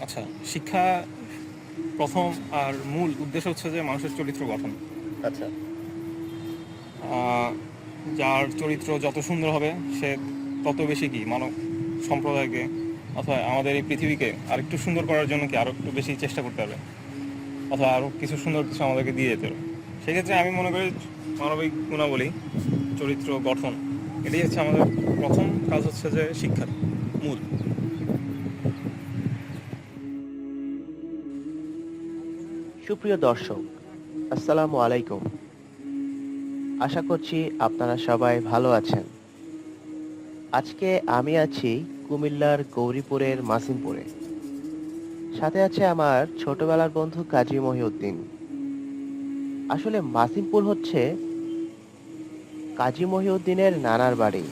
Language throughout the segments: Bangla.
আচ্ছা শিক্ষা প্রথম আর মূল উদ্দেশ্য হচ্ছে যে মানুষের চরিত্র গঠন। আচ্ছা। যার চরিত্র যত সুন্দর হবে সে তত বেশি কি মানব সম্প্রদায়কে অথবা আমাদের এই পৃথিবীকে আরেকটু সুন্দর করার জন্য কি আরও একটু বেশি চেষ্টা করতে হবে? অথবা আরও কিছু সুন্দর কিছু আমাদেরকে দিয়ে যেতে হবে। সেক্ষেত্রে আমি মনে করি মানবিক গুণাবলী চরিত্র গঠন এটাই হচ্ছে আমাদের প্রথম কাজ হচ্ছে যে শিক্ষার মূল। সুপ্রিয় দর্শক, আসসালামু আলাইকুম। আশা করছি আপনারা সবাই ভালো আছেন। আজকে আমি আছি কুমিল্লার গৌরীপুরের মাসিমপুরে। সাথে আছে আমার ছোটবেলার বন্ধু কাজী মহিউদ্দিন। আসলে মাসিমপুর হচ্ছে কাজী মহিউদ্দিনের নানার বাড়ি।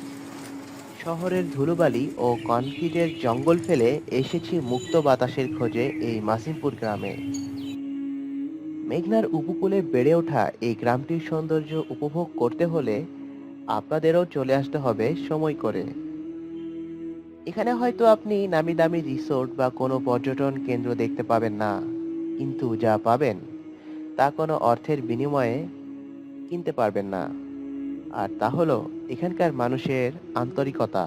শহরের ধুলোবালি ও কনক্রিটের জঙ্গল ফেলে এসেছি মুক্ত বাতাসের খোঁজে এই মাসিমপুর গ্রামে। মেঘনার উপকূলে বেড়ে ওঠা এই গ্রামটির সৌন্দর্য উপভোগ করতে হলে আপনাদেরও চলে আসতে হবে সময় করে। এখানে হয়তো আপনি নামি দামি রিসোর্ট বা কোনো পর্যটন কেন্দ্র দেখতে পাবেন না, কিন্তু যা পাবেন তা কোনো অর্থের বিনিময়ে কিনতে পারবেন না। আর তা হলো এখানকার মানুষের আন্তরিকতা,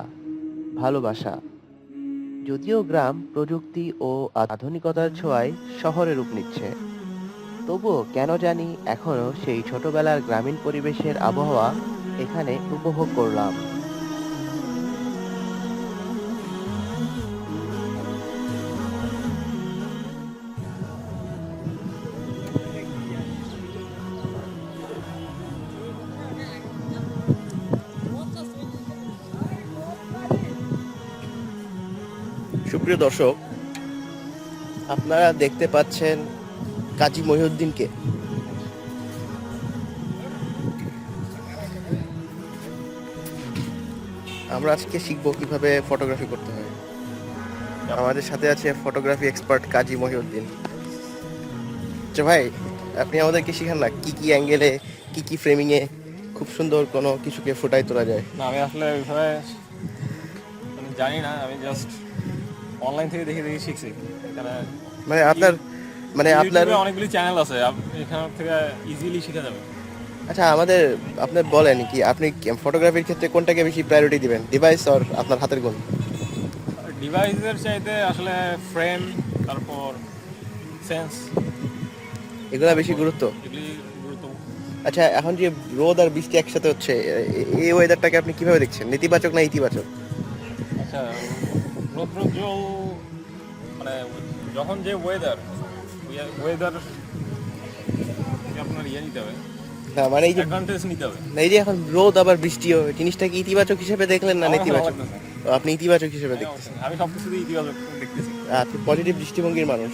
ভালোবাসা। যদিও গ্রাম প্রযুক্তি ও আধুনিকতার ছোঁয়ায় শহরে রূপ নিচ্ছে। তবুও কেন জানি এখনও সেই ছোটবেলার গ্রামীণ পরিবেশের আবহাওয়া এখানে উপভোগ করলাম। সুপ্রিয় দর্শক, আপনারা দেখতে পাচ্ছেন কাজী মহিউদ্দিনকে। আমরা আজকে শিখব কীভাবে ফটোগ্রাফি করতে হয়। আমাদের সাথে আছে ফটোগ্রাফি এক্সপার্ট কাজী মহিউদ্দিন। আচ্ছা ভাই আপনি আমাদেরকে শিখান না কি কি অ্যাঙ্গেলে কি কি ফ্রেমিং এ খুব সুন্দর কোনো কিছুকে ফুটাই তোলা যায়? না আমি আসলে ওইভাবে মানে জানি না আমি জাস্ট অনলাইন থেকে দেখে দেখে শিখছি। মানে আপনার মানে আপনার অনেকগুলি চ্যানেল আছে এখান থেকে ইজিলি শেখা যাবে। আচ্ছা আমাদের আপনি বলেন কি আপনি ফটোগ্রাফির ক্ষেত্রে কোনটাকে বেশি প্রায়োরিটি দিবেন ডিভাইস আর আপনার হাতের গুণ ডিভাইসের চাইতে আসলে ফ্রেম তারপর সেন্স এগুলা বেশি গুরুত্ব? আচ্ছা এখন যে রোদ আর বৃষ্টি একসাথে হচ্ছে এই ওয়েদারটাকে আপনি কীভাবে দেখছেন নেতিবাচক না ইতিবাচক? আচ্ছা রৌদ্রোজ্জ্বল মানে যখন যে ওয়েদার ওয়েদার আপনার ইয়ে নিতে হবে? না মানে এই যে নিতে হবে। না, এই যে এখন রোদ আবার বৃষ্টিও জিনিসটা কি ইতিবাচক হিসেবে দেখলেন না নেতিবাচক? আপনি ইতিবাচক হিসেবে দেখতেছেন। আমি সব ইতিবাচক দেখতেছি। আপনি পজিটিভ দৃষ্টিভঙ্গির মানুষ।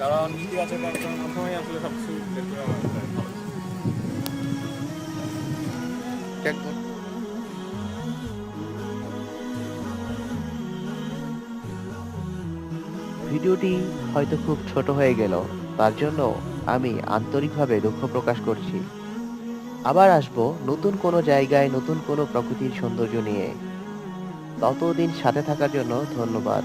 কারণ ইতিবাচক আলোচনার আসলে সব কিছু বের করে ভিডিওটি হয়তো খুব ছোট হয়ে গেল, তার জন্য আমি আন্তরিকভাবে দুঃখ প্রকাশ করছি। আবার আসব নতুন কোনো জায়গায় নতুন কোনো প্রকৃতির সৌন্দর্য নিয়ে। ততদিন সাথে থাকার জন্য ধন্যবাদ।